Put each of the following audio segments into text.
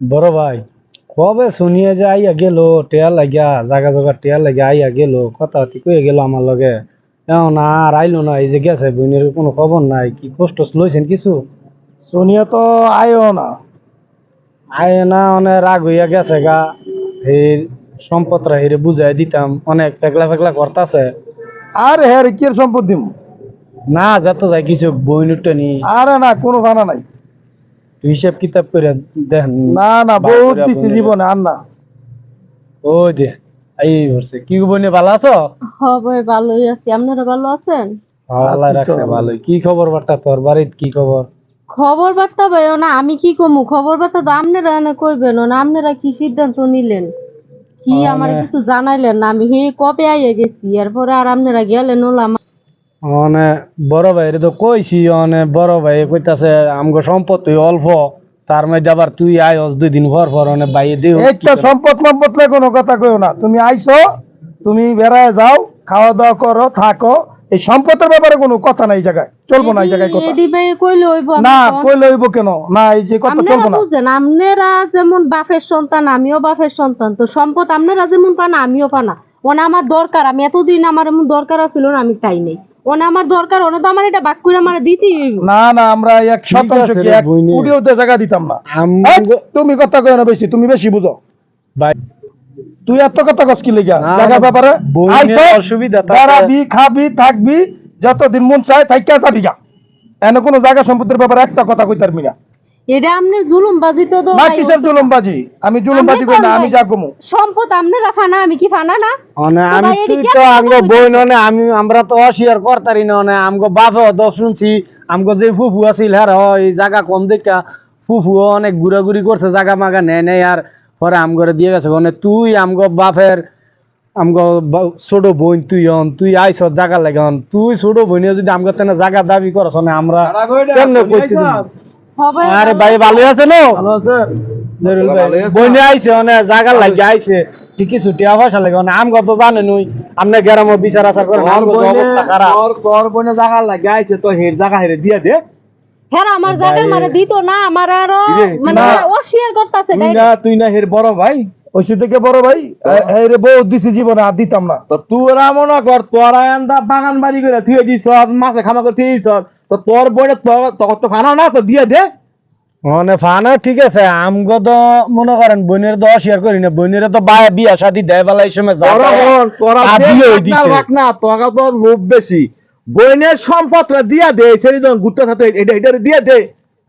বড় ভাই কবে শুনিয়ে যে আইয়া গেল টেয়া লাগিয়া জাগা জাগা টেয়া লাগিয়া আইয়া গেল কথা হতি কয়ে গেল আমার লগে। এও না আর আইলো না এই যে গেছে বোনের কোনো খবর নাই কি কষ্ট লইছেন কিছু? সোনিয়া তো আয়ও না। আয় না অনেক রাগ হইয়া গেছে গা। এই সম্পদরা হেরে বুঝাই দিতাম অনেক ফেকলা ফেকলা করতাছে। আরে হ্যাঁ রে, কি সম্পদ দিম? না যত যায় কিছু বই নি। আরে না কোনো ভানা নাই। হিসাব কিতাব করে দেখেন না না বহুত দিছি জীবনে আর না। ওই যে এই হচ্ছে কি বনে ভালো আছো? হবে ভালোই আছি। আপনারা ভালো আছেন? আল্লাহ রাখছে ভালোই। কি খবর বার্তা তোর? বাড়ির কি খবর? খবর বার্তা ভাইও না আমি কি কমু? খবর বার্তা তো আপনারা এনে কইবেন না আপনারা কি সিদ্ধান্ত নিলেন? কি আমার কিছু জানাইলেন না? আমি হে কবে আইয়া গেছি? এরপরে আর আপনারা গেলেন ওলাম মানে বড় ভাই তো কইছি মানে বড় ভাই কইতাছে আমগো সম্পত্তি অল্প তার মধ্যে আবার তুই আয়স দুই দিন পর পর অনেক বাইয়ে দিও একটা সম্পদ সম্পদ লয়ে কোনো কথা কইও না। তুমি আইছো তুমি বেড়ায় যাও খাওয়া দাওয়া করো থাকো। এই সম্পদের ব্যাপারে কোনো কথা নাই জায়গায় চলবো না এই জায়গায় কথা। এডি ভাই কইলে হইব না কই লইব কেন? না এই যে কথা আপনারা চলবো না। বুঝছেন আপনারা যেমন বাপের সন্তান আমিও বাপের সন্তান তো সম্পদ আপনারা যেমন পানা আমিও পানা ওনা আমার দরকার আমি এতদিন আমার এমন দরকার ছিল না আমি চাই নাই। ওনা আমার দরকার ওনা তো আমার এটা বাক করে আমার দিতেই না না আমরা এক শতাংশ কি এক কোটিও জায়গা দিতাম না। তুমি কথা কই না বেশি তুমি বেশি বুঝো। ভাই তুই এত কথা কস কি লেগা জায়গার ব্যাপারে? আইছো, অসুবিধা। বেড়াবি খাবি থাকবি যতদিন মন চায় থাইকা যাবি গা। এনে কোনো জায়গা সম্পত্তির ব্যাপারে একটা কথা কইতার তারবি না। এটা আপনার জুলুম বাজি তো তো না কিসের জুলুমবাজি? আমি জুলুমবাজি আমি না আমি যা কমু সম্পদ আপনারা ফানা আমি কি ফানা না? মানে আমি তুই তো আমগো বই ননে আমি আমরা তো অস্বীকার করতারি না মানে আমগো বাপে দশ শুনছি। আমগো যে ফুফু আছিল হ্যাঁ এই জায়গা কম দেখা ফুফু অনেক ঘুরাঘুরি করছে জায়গা মাগা নেয় নেয় আর পরে আমগরে দিয়ে গেছে মানে তুই আমগো বাপের আমগো বা- ছোট বোন তুই হন তুই আইস জায়গা লাগে তুই ছোট বোনে যদি আমগো তেনে জায়গা দাবি করছ না আমরা কেমনে কইতে আরে ভাই ভালো আছে নো? ভালো আছে। বইনে আইছে মানে জায়গা লাগে আইছে। ঠিকই ছুটি পয়সা লাগে মানে আমগো তো জানে নই। আমনে গ্রামে বিচার আচার করে আমগো তো অবস্থা খারাপ। তোর বোনে জায়গা লাগে আইছে তো হের জায়গা হেরে দিয়ে দে। হ্যাঁ আমার জায়গা মারে দিত না আমার আরও মানে। অস্বীকার করতেছে তুই না তুই না হের বড় ভাই ওইসি থেকে বড় ভাই এই রে বউ দিছি জীবনে আর দিতাম না। তো তোরা মনে কর তোরা এন্দা বাগান বাড়ি করে তুই দিস মাছে খামা করে তুই তো তোর বইনে তোর তো ফানা না তো দিয়ে দে। মানে ফানা ঠিক আছে আমগো তো মনে করেন বোনের তো অস্বীকার করি না বোনের তো বা- বিয়া শাদি দেয় বেলা এই সময় যা তোরা পায়, বল, তোরা তা দে, দিয়েই রাখ না, তোরা তো লোভ বেশি। বইনের সম্পদটা দিয়া দে সেই যখন ঘুরতে থাকে এটা এটা দিয়ে দে।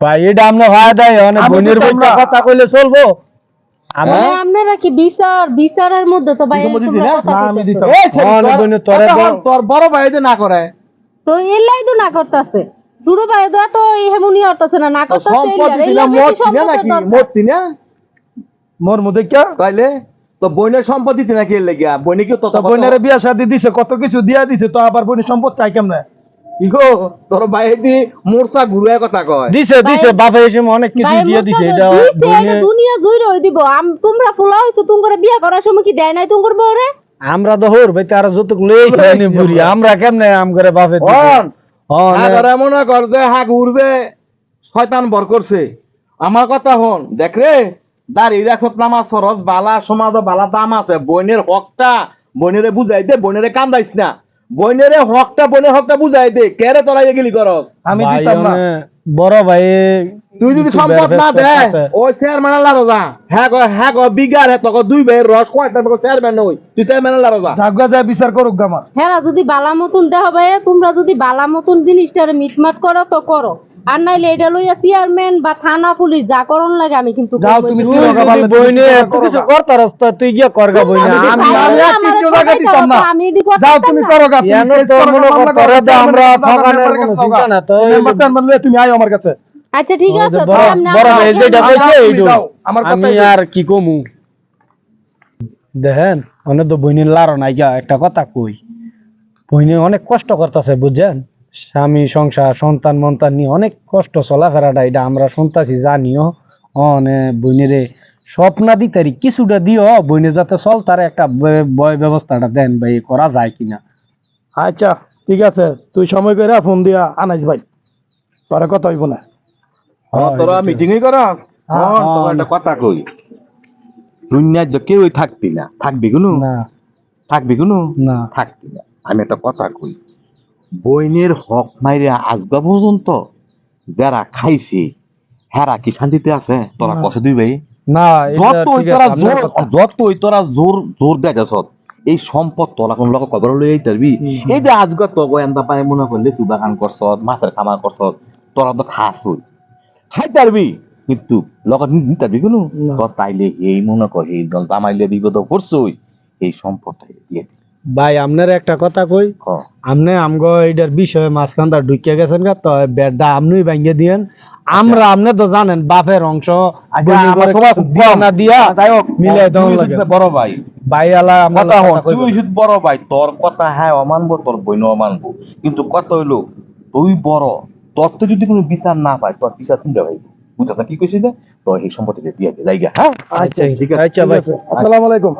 ভাই এটা আমরা হয় দেয় মানে আমি বোনের বইটা কথা কইলে চলবো। আমি আপনারা কি বিচার? বিচারের মধ্যে তো ভাই সম্মতি তোমরা দিলে? কথা না, আমি কইতেছো। দিতাম। এই ছেলে, হ্যাঁ, তোর বড় ভাই যে না করে। তো এলাই তো না করতেছে। ছোট ভাই তো এত হেমুনি হরতাছে না না করতেছে মোর কে তাইলে? তো বইনের সম্পত্তি দিনা কি লেগিয়া? বইনে কি তো বোনের বিয়া শাদি দিছে কত কিছু দিয়া দিছে তো আবার বোনের সম্পদ চাই কেমনে? ইগো তোর ভাই দি মোরসা ঘুরে কথা কয়। দিছে দিছে বাপে এসে অনেক কিছু দিয়ে দিছে এটা দুনিয়া হই দিব। আম তোমরা ফুলা হইছো তোমরা বিয়া করার সময় কি দেয় নাই তোমরা বউরে? আমরা তো হোর ভাই তারা যতক লই বুড়ি আমরা কেমনে আম করে বাপে দিছে? অন হ্যাঁ, হ্যাঁ নে- ধরে মনে কর যে হাগ উড়বে শয়তান বর করছে। আমার কথা হন দেখ রে দাঁড়িয়ে রাখত ফরজ বালা সমাজ বালা দাম আছে। বইনের হকটা বইনেরে বুঝাই দে বইনেরে কান্দাইস না। বইনেরে হকটা বইনের হকটা বুঝাই দে কেরে তোরা এগুলি করস? আমি দিতাম না। বড় ভাই তুই যদি কিছু সম্পদ না দে। ওই চেয়ারম্যান লারো যা হ্যাঁ গো হ্যাঁ গো বিগার হ্যাঁ তোকে দুই ভাইয়ের রস কয় তারপর চেয়ারম্যান তুই চেয়ারম্যান লারো যা জাগা যায় বিচার করুক গা আমার হ্যাঁ যদি বালা মতন দেহ ভাই তোমরা যদি বালা মতন জিনিসটারে মিটমাট করো তো করো আর নাইলে এটা লইয়া চেয়ারম্যান বা থানা পুলিশ যা করন লাগে আমি কিন্তু যাও। তুমি বইনে এত কিছু গা। করতারস তো তুই গিয়া করগা বইনে আমি আমি সবাই জায়গা দিতাম না। যাও তুমি না। করো তুমি মনে আমরা কোনো চিন্তা না, তো চেয়ারম্যান তুমি আইও আমার কাছে আচ্ছা ঠিক আছে বড় ভাই যেটা কইছে আমার আমি আর কি কমু? দেখেন অনেক তো বইনের লারো নাই গা একটা কথা কই। বইনে অনেক কষ্ট করতেছে বুঝছেন? স্বামী সংসার সন্তান মন্তান নিয়ে অনেক কষ্ট চলাফেরাটা এটা আমরা শুনতাছি জানিও। অনে বইনেরে স্বপ্না দিতারি কিছুটা দিও বইনে যাতে চল তার একটা বয় ব্যবস্থাটা দেন ভাই করা যায় কিনা। আচ্ছা ঠিক আছে তুই সময় করে ফোন দিয়া আনাইস ভাই। পরে কথা হইব না। তোরা মিটিংই করস হ্যাঁ, শোন, একটা কথা কই। থাকতি না। থাকবি কোনো? না। থাকবি কোনো? না। থাকতি না। আমি একটা কথা কই। বইনের হক মাইরে আজবা পর্যন্ত যারা খাইছে হেরা কি শান্তিতে আছে? তোরা। কষে দিবে? না যতই তোরা জোর জোর এই সম্পদ তোরা কোন লোক কবর লই পারবি? হুম। এই যে আজকে তো এন্দা পায় মনে করলে তুই বাগান করছ মাছের খামার করছ তোরা তো খাস খাই পারবি কিন্তু লগত নিতে তাইলে এই মনে কর এই দল তামাইলে এই সম্পদটা দিয়ে দে। ভাই আপনার একটা কথা কই। আপনি আমগো এটার বিষয়ে মাঝখানটা ঢুকিয়ে গেছেন গা তো বেডটা আপনি ভাঙিয়ে দিয়েন আমরা আপনি তো জানেন বাপের অংশ আচ্ছা। না দিয়া। হচ্ছে বড় ভাই ভাই আলা কথা তুই বড় ভাই তোর কথা হ্যাঁ অমানবো তোর বইন অমানবো কিন্তু কথা হইল তুই বড় তোর তো যদি কোনো বিচার না পায় তোর বিচার তুমি ভাই বুঝা না। কি কইছিস তো এই সম্পত্তি দিয়ে দিয়ে জায়গা হ্যাঁ? আচ্ছা ঠিক আছে। আচ্ছা ভাই। আসসালামু আলাইকুম।